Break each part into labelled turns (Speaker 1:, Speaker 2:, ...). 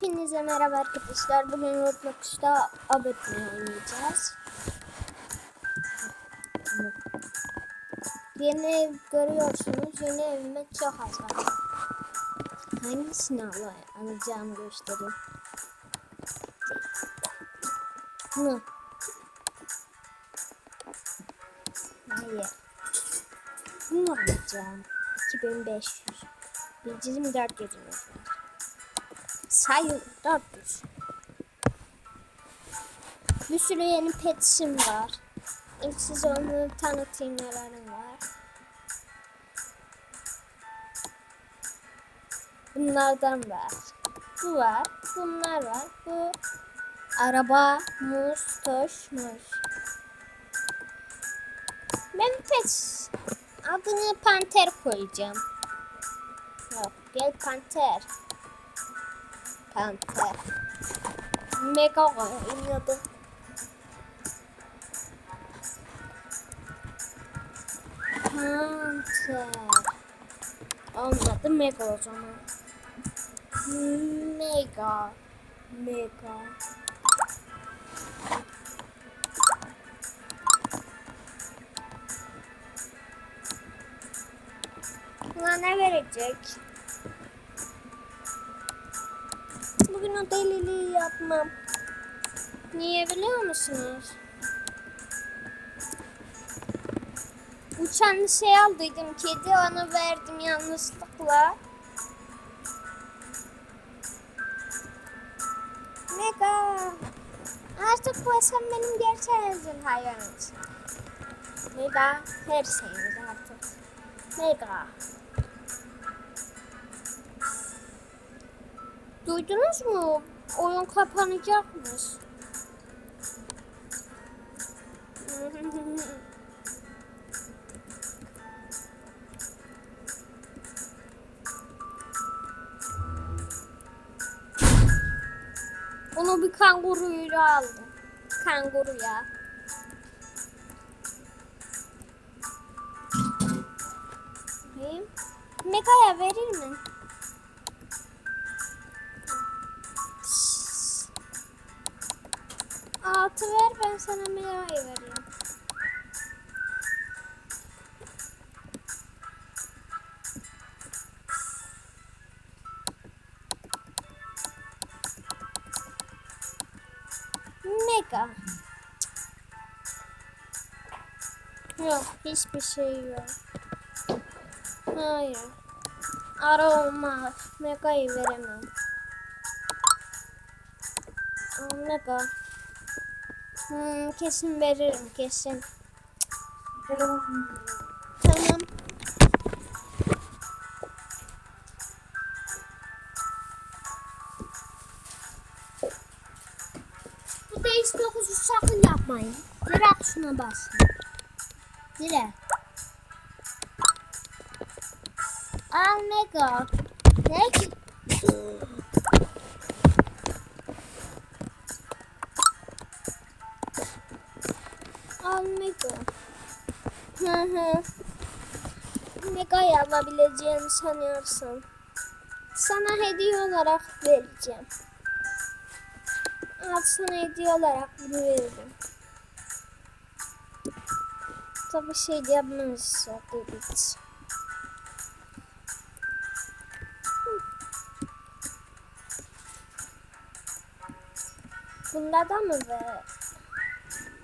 Speaker 1: Hepinize merhaba arkadaşlar. Bugün Roblox'ta Abetme oynayacağız. Yeni ev görüyorsunuz. Yeni evime çok az var. Hangisini al alacağımı göstereyim. Bunu. Hayır. Bunu alacağım. 2500. Bizim 400 400. Bir sürü yeni petsim var. İlk size onu tanıtayım nelerim var. Bunlardan var. Bu var. Bunlar var. Bu araba, muz, toş, muz. Ben pet adını panter koyacağım. Yok, gel panter. Panter. Mega oynadı. Panter. Olmadı mega o zaman. Mega. Mega. Buna ne verecek? Bugün o deliliği yapmam. Niye biliyor musunuz? Uçan şey aldıydım kedi onu verdim yanlışlıkla. Mega. Artık bu sen benim gerçek evcil hayvanımsın. Mega her şeyimiz artık. Mega. Duydunuz mu? Oyun kapanacakmış. Onu bir kanguruyla aldım. Kanguruya. Mega'ya verir mi? Altı ver ben sana Mega'yı vereyim. Mega. Yok hiçbir şey yok. Hayır. Ara olmaz. Mega'yı veremem. Mega. Hmm, kesin veririm kesin. Tamam. Bu değiş dokuzu sakın yapmayın. Direkt şuna basın. Direkt. Al mega. Ne ki? Mega'yı alabileceğini sanıyorsun. Sana hediye olarak vereceğim. Al sana hediye olarak bunu veririm. Tabii şey de yapmamız evet. Bunda da mı var?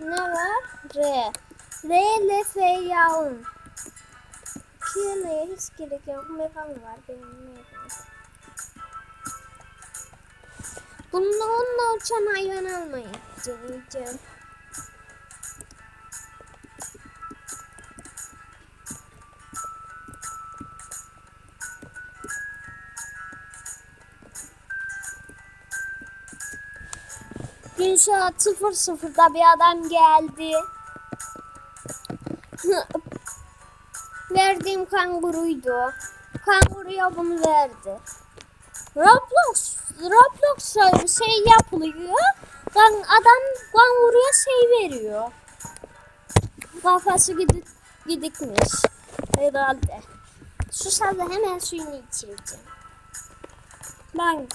Speaker 1: Ne var? R. R ile F yağın. Kirliye hiç gerek yok. Megan var benim Megan. Bununla onunla uçan hayvan almayın. Canım. Gün saat 00'da bir adam geldi. Verdiğim kanguruydu. Kanguruya bunu verdi. Roblox Roblox'a şey yapılıyor. Kan adam kanguruya şey veriyor. Kafası gidik, gidikmiş. Herhalde. Susadı hemen suyunu içireceğim. Ben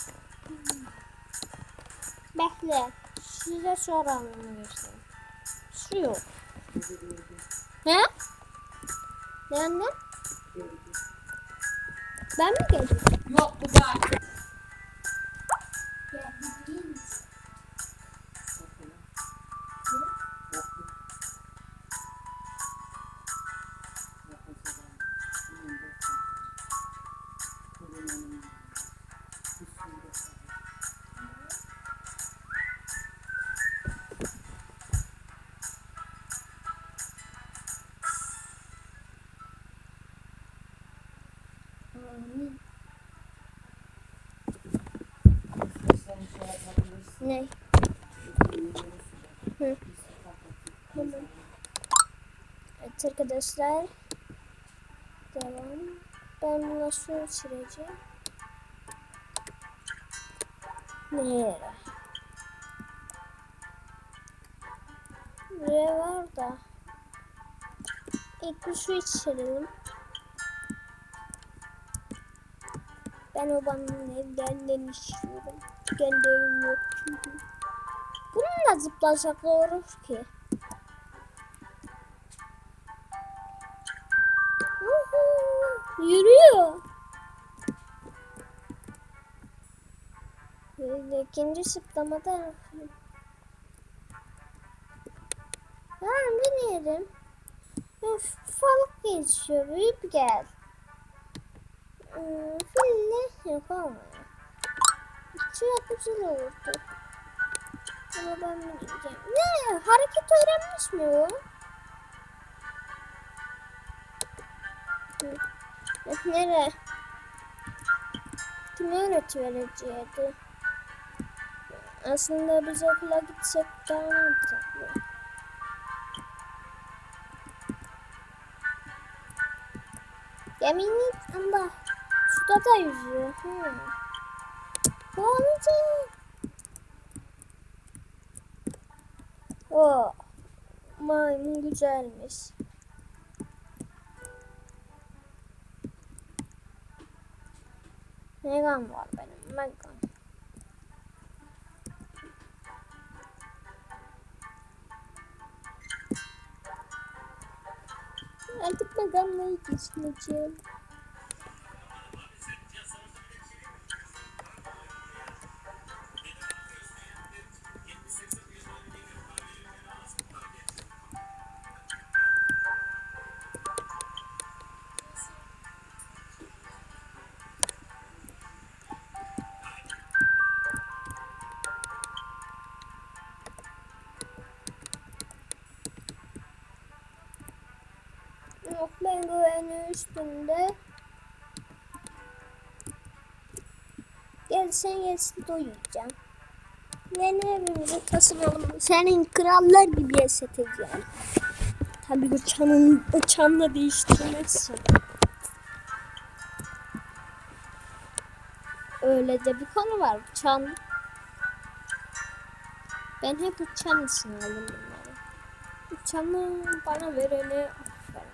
Speaker 1: Bekle. Size sonra anlamı göstereyim. Su yok. He? Ne anne? Ben mi geldim?
Speaker 2: Yok bu da.
Speaker 1: Ne? Hı. Tamam. Evet arkadaşlar. Devam. Ben buna su içireceğim. Nereye? Buraya var da. İlk bir su içirelim. Ben o banın evlerinden içiyorum. Kendi yok çünkü. Bununla zıplasak ne olur ki? Yürüyor. İkinci zıplamada yapayım. Tamam deneyelim. Öf, balık geçiyor. Büyük gel. Fille yok olmuyor. Çok güzel olurdu. Ama ben mi diyeceğim? Ne? Hareket öğrenmiş mi o? Nere? Kim öğretivereceğiydi? Aslında biz okula gitsek daha mantıklı. Geminin Allah da yüzüyor. Hı. Boğulacak. O maymun güzelmiş. Megan var benim Megan. Artık Megan'la geçineceğim. Gelsen gelsin doyuracağım. Yeni evimizi taşınalım. Senin krallar gibi yaşatacağım. Tabii uçanın, uçanla değiştirmezsin. Öyle de bir konu var. Uçan. Ben hep uçan için aldım bunları. Uçanı bana vereni aferin.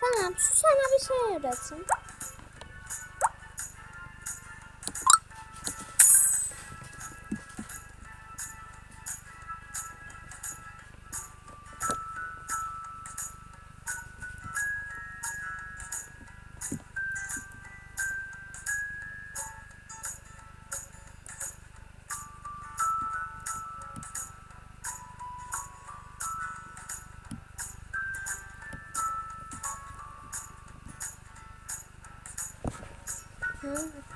Speaker 1: Tamam şu sana bir şey öğretsin. Hı.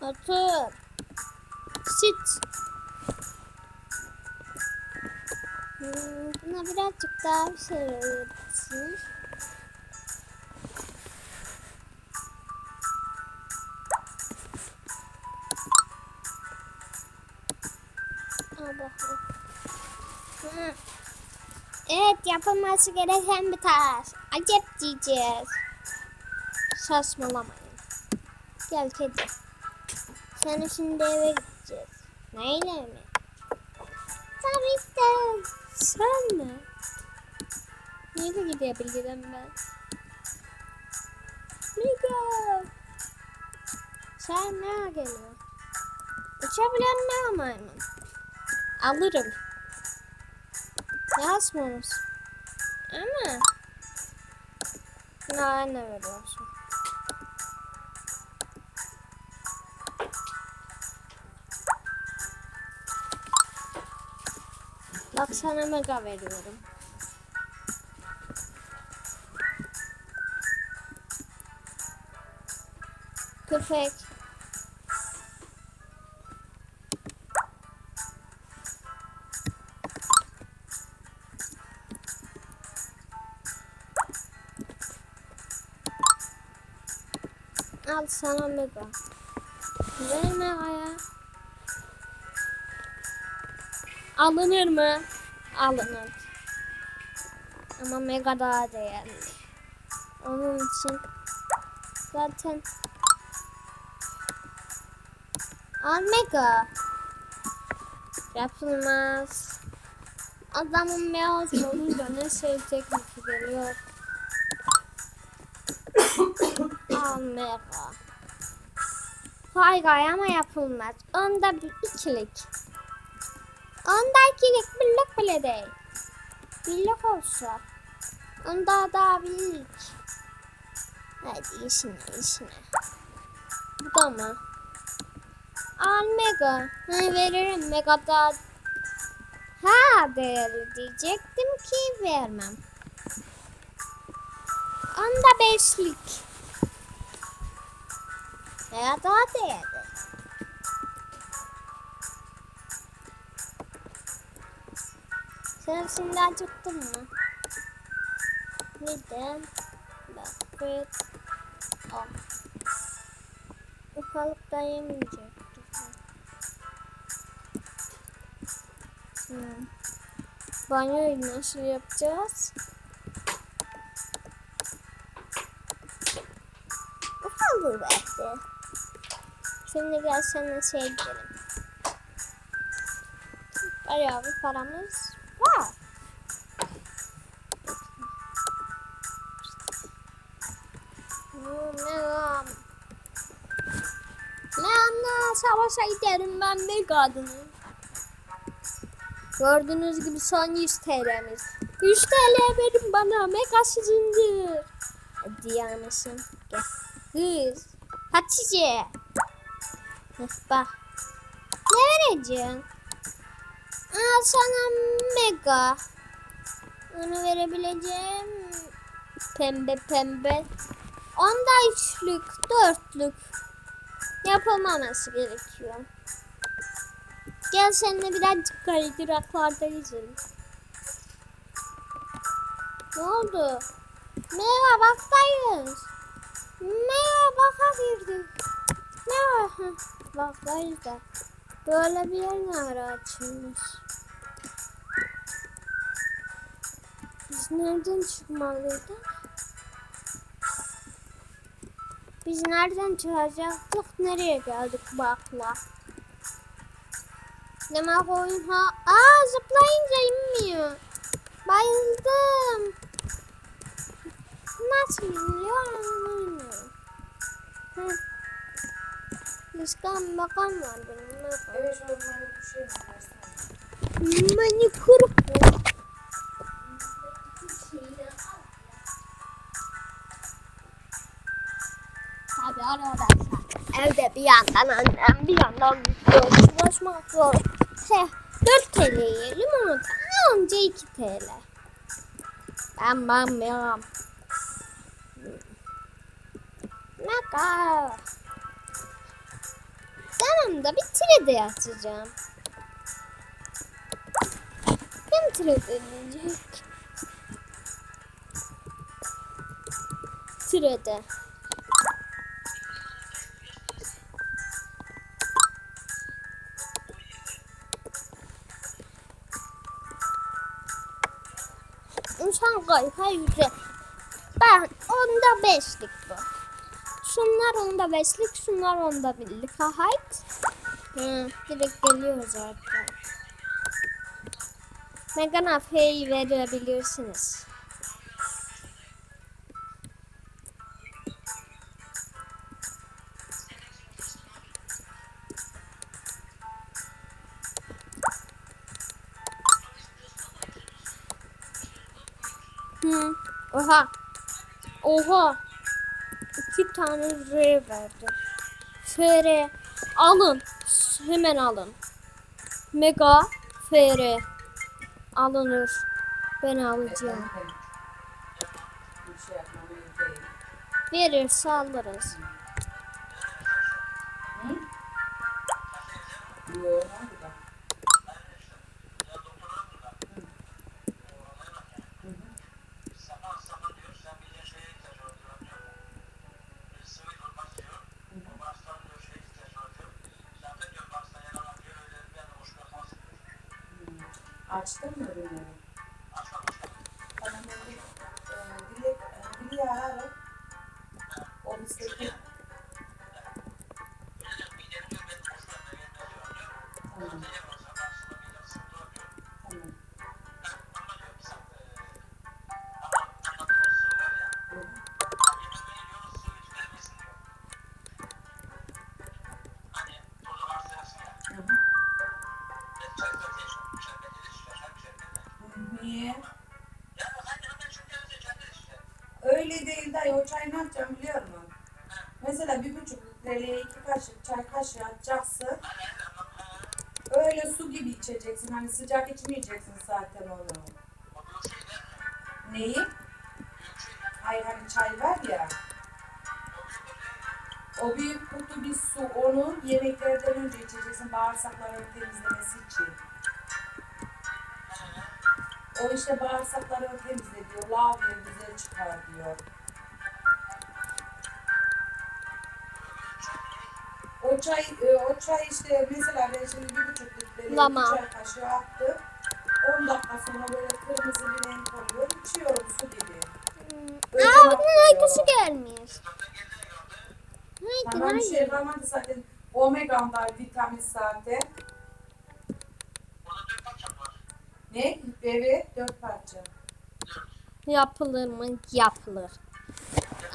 Speaker 1: Otur. Sit. Hmm, buna birazcık daha bir şey öğretsin. Yapılması gereken bir taş. Acep diyeceğiz. Saçmalamayın. Gel kedi. Sen şimdi eve gideceğiz. Neyle mi? Tabii ki. Sen mi? Nereye gidebilirim ben? Mika. Sen nereye geliyor? Uçabilen mi maymun? Alırım. Yazmamız. Ama ne ne veriyorsun? Bak sana mega veriyorum. Köpek. Al sana mega. Ver megaya. Alınır mı? Alınır. Ama mega daha değerli. Onun için zaten al mega. Yapılmaz. Adamın beyaz olunca ne sevecek mi geliyor. Mega. Hayır ama yapılmaz. Onda bir ikilik. Onda ikilik birlik bile değil. Birlik olsa. Onda daha birlik. Hadi işine işine. Bu da mı? Al mega. Ha, veririm mega da. Ha değerli diyecektim ki vermem. Onda beşlik. Veya daha değerli. Sen şimdi acıktın mı? Neden? Bakıt. Al. Ufalık da yemeyecektik. Hmm. Banyoyu nasıl yapacağız? Şimdi gel sana şey gidelim. Bayağı bir paramız var. Ne anla savaşa giderim ben bir kadınım. Gördüğünüz gibi son 100 TL'miz. 100 TL verin bana mega sizindir. Hadi yanısın. Gel. Kız. Hatice. Bak. Ne vereceksin? Al sana mega. Onu verebileceğim. Pembe pembe. Onda üçlük, dörtlük yapılmaması gerekiyor. Gel seninle birazcık kaydıraklarda yüzelim. Ne oldu? Merhaba baktayız. Merhaba baka girdik. Ne Baktayız da. Böyle bir yer ara açılmış? Biz nereden çıkmalıydık? Biz nereden çıkacaktık? Nereye geldik bakla? Demek oyun ha... Aa zıplayınca inmiyor. Bayıldım. Nasıl iniliyor anlamıyorum. Hı. Başkan bakan var benim. Yapalım?
Speaker 2: Evet bir şey.
Speaker 1: Tabii arkadaşlar. Evde bir yandan annem bir yandan. Ulaşmak zor. Şey, 4 TL'ye limonata anca 2 TL. Ben ben ben. Ne kadar? Yanımda bir trade yapacağım. Kim trade edecek? Trade. İnsan kayfa yüze. Ben onda beşlik bu. şunlar onda beşlik, şunlar onda birlik. Ha hayt. Hı, direkt geliyoruz artık. Megan Afe'yi verebilirsiniz. Hı. Oha. Oha. İki tane R verdi. FR. Alın. Hemen alın. Mega FR. Alınır. Ben alacağım.
Speaker 3: Bir şey litreye iki kaşık çay kaşığı atacaksın. Öyle su gibi içeceksin. Hani sıcak içmeyeceksin zaten onu. Neyi? Hayır hani çay var ya. O büyük kutu bir su. Onu yemeklerden önce içeceksin. Bağırsakların temizlemesi için. O işte bağırsakları temizle diyor. Lavya güzel çıkar diyor. O çay, e, o çay işte mesela ben şimdi bir buçuk litre çay kaşığı attım. 10 dakika sonra böyle kırmızı bir renk oluyor. İçiyorum su gibi. Öyle
Speaker 1: Aa bunun uykusu gelmiyor. Haydi
Speaker 3: Tamam bir şey kalmadı zaten. Omega'da vitamin zaten. Ne? Evet, dört parça.
Speaker 1: Yapılır mı? Yapılır.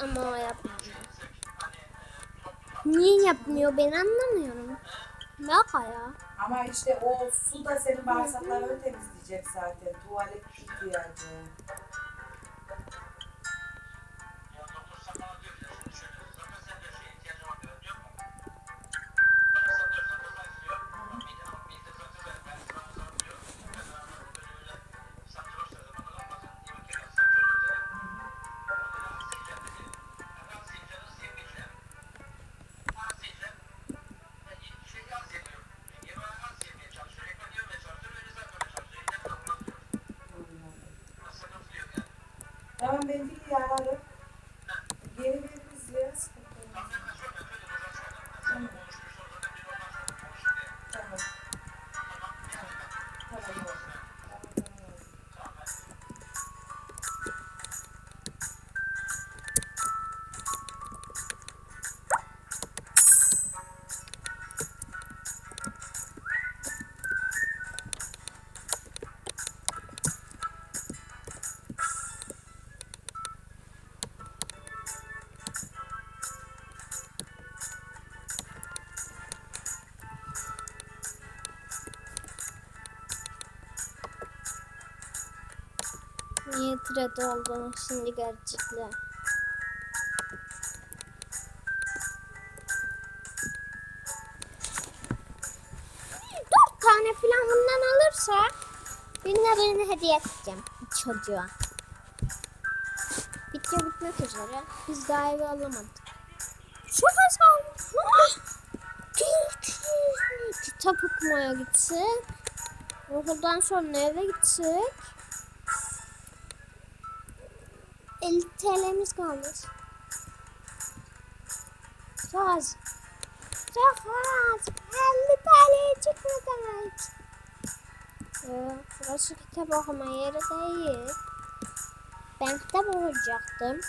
Speaker 1: Ama o yapmıyor. Niye yapmıyor ben anlamıyorum. Ne ya?
Speaker 3: Ama işte o su da senin bağırsaklarını temizleyecek zaten. Tuvalet ihtiyacı.
Speaker 1: Niye thread olduğunu şimdi gerçekler. Dört tane falan bundan alırsa birine birini hediye edeceğim çocuğa. Bitiyor bitmek üzere. Biz daha evi alamadık. Çok az kaldı. Kitap okumaya gitsek. Okuldan sonra eve gitsek. Kaldı. Çok az. Çok az. 50 TL çıkmadı demek. Ee, burası kitap okuma yeri değil. Ben kitap okuyacaktım.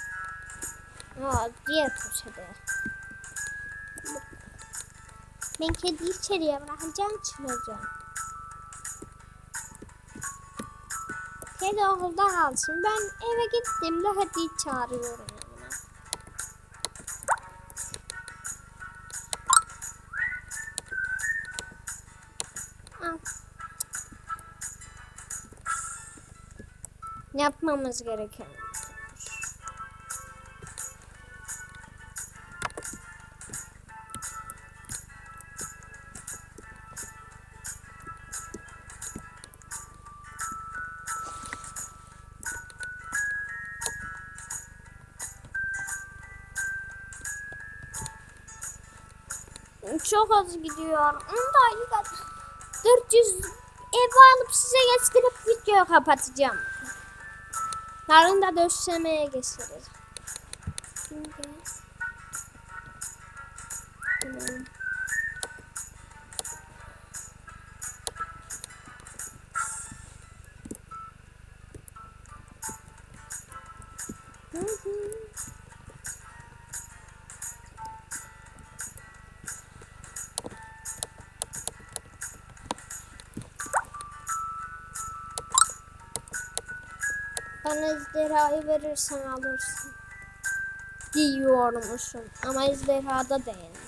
Speaker 1: Aa, diğer köşede. Ben kediyi içeriye bırakacağım çıkacağım. Kedi okulda kalsın. Ben eve gittiğimde hadi çağırıyorum. Yapmamız gereken. Az gidiyor. 10 dakika 400 ev alıp size getirip videoyu kapatacağım. Yarın da döşemeye geçeriz. Şimdi. Tamam. Verirsen alırsın. Diyormuşum ama ejderhada değil.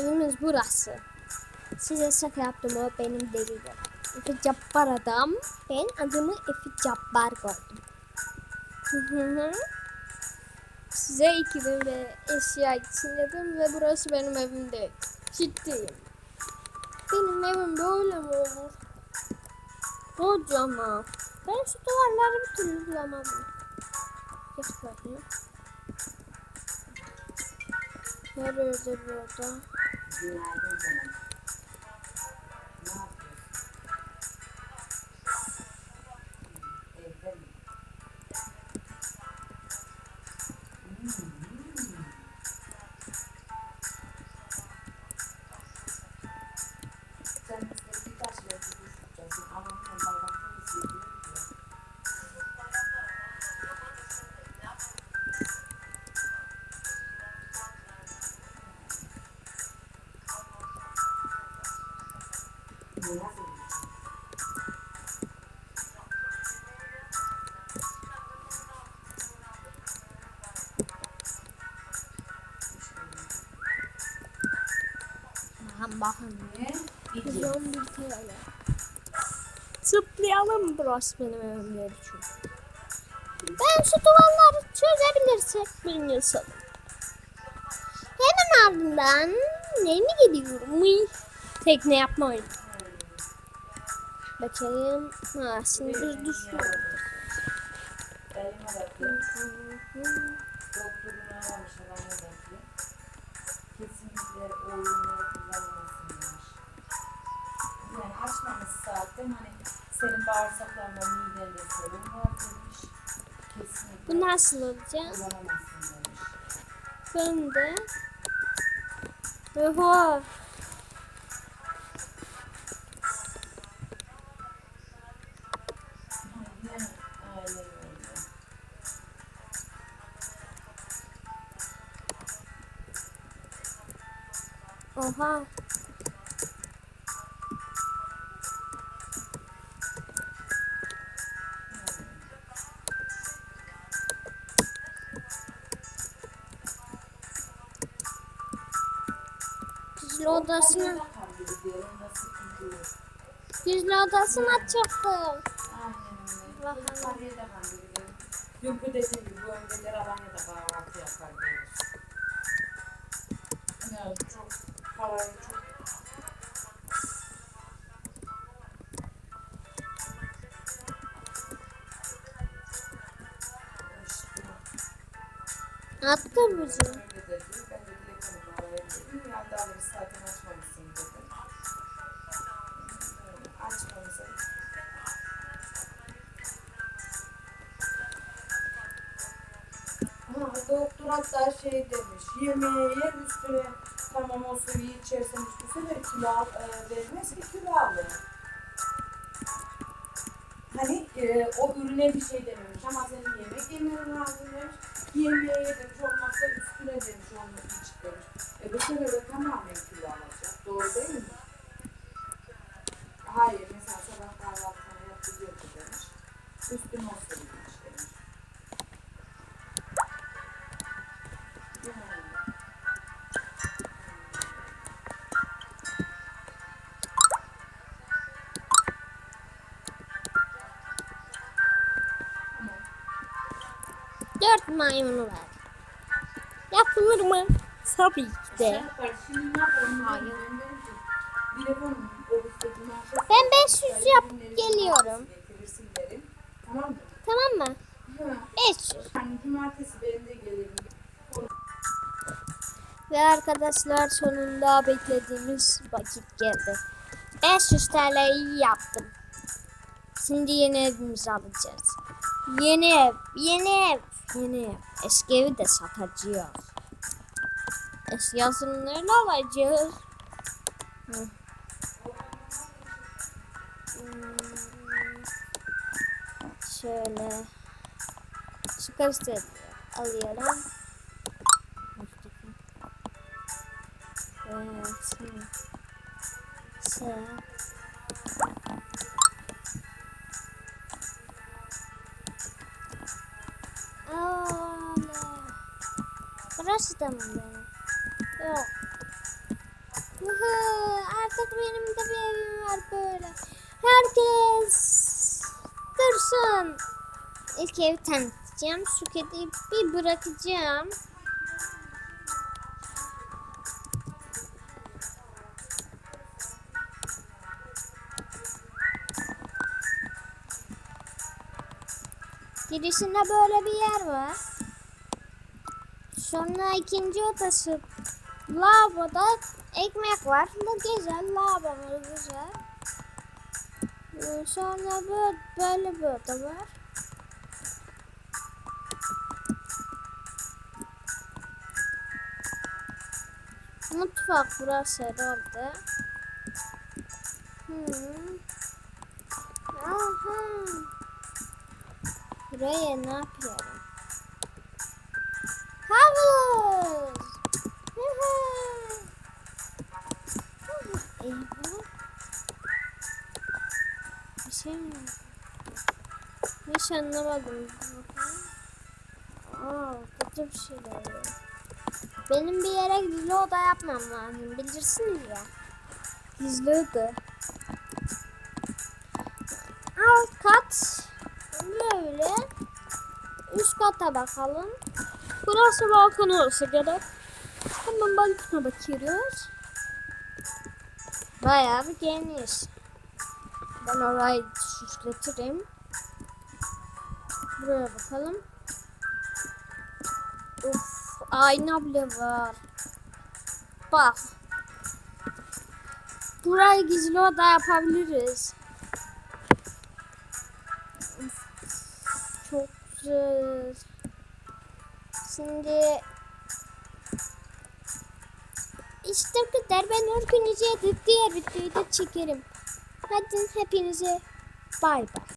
Speaker 1: Evimiz burası. Size şaka yaptım o benim değil. Efe Cabbar adam. Ben adımı Efe Cabbar koydum. Size iki böyle eşya için dedim ve burası benim evim değil. Ciddiyim. Benim evim böyle mi olur? Kocaman. Ben şu duvarları bir türlü bulamadım. Geç bakayım. Nerede burada?
Speaker 3: Günaydın canım. Ne
Speaker 1: Bakın bakın.
Speaker 3: Ne? İki.
Speaker 1: 111 TL. Zıplayalım burası benim evimde için. Ben şu duvarları çözebilirsek bilmiyorsam. Hemen ardından ne mi gidiyorum? Uy. Tekne yapmayın. Bakayım. Ha, şimdi düşüyoruz.
Speaker 3: Zaten hani senin bağırsaklarında midende sorun var demiş. Kesinlikle
Speaker 1: Bu nasıl olacak?
Speaker 3: kullanamazsın demiş.
Speaker 1: De. Oho. Gizli odasını açacaktım.
Speaker 3: Aynen öyle. Kandırıyor. Dünkü dediğim gibi bu önceleri Alanya'da kahvaltı yapar diyoruz. Yani çok parayı çok
Speaker 1: Attı
Speaker 3: öyle doktor hatta şey demiş, yemeği yer üstüne tamam o suyu içersen hiçbir sefer kilo al, e, vermez ki kilo alır. Hani e, o ürüne bir şey dememiş ama senin yemek yemen lazım demiş. Yemeğe demiş olmazsa üstüne demiş onu iç demiş. E bu sefer de tamamen kilo alacak. Doğru değil mi? Hayır mesela sabah kahvaltısını ki demiş. Üstüne o
Speaker 1: Tabii ki de.
Speaker 3: Ben dedim ki, Telefonum ofiste cumartesi.
Speaker 1: Ben 500 yap geliyorum.
Speaker 3: Tamam mı?
Speaker 1: Tamam mı?
Speaker 3: Hı.
Speaker 1: 500.
Speaker 3: Yani cumartesi ben de gelirim.
Speaker 1: Ve arkadaşlar sonunda beklediğimiz vakit geldi. 500 TL'yi yaptım. Şimdi yeni evimizi alacağız. Yeni ev, yeni ev, yeni ev. Eski evi de satacağız. Eski yazılımlarını alacağız. Hı. Şöyle. Şu karıştırıcı alıyorum. Evet. Şey. Aa, Burası da mı benim? Yok. Artık benim de bir evim var böyle. Herkes dursun. İlk evi tanıtacağım. Şu kediyi bir bırakacağım. Girişinde böyle bir yer var. Sonra ikinci odası. Lavaboda ekmek var. Bu güzel. Lavabomuz güzel. Ee, Sonra böyle, böyle bir oda var. Mutfak burası herhalde. Hmm. Aha. Buraya ne yapıyorum? Anlamadım. Aa, kötü bir şeyler oluyor. Benim bir yere gizli oda yapmam lazım. Bilirsiniz ya. Gizli oda. Alt kat böyle. Üst kata bakalım. Burası balkon olsa gerek. Hemen balkona bakıyoruz. Bayağı bir geniş. Ben orayı süsletirim. Buraya bakalım. Uf, ayna bile var. Bak. Burayı gizli oda yapabiliriz. Çok güzel. Şimdi işte bu kadar. Ben organize edip diğer çekerim. Hadi hepinize bay bay.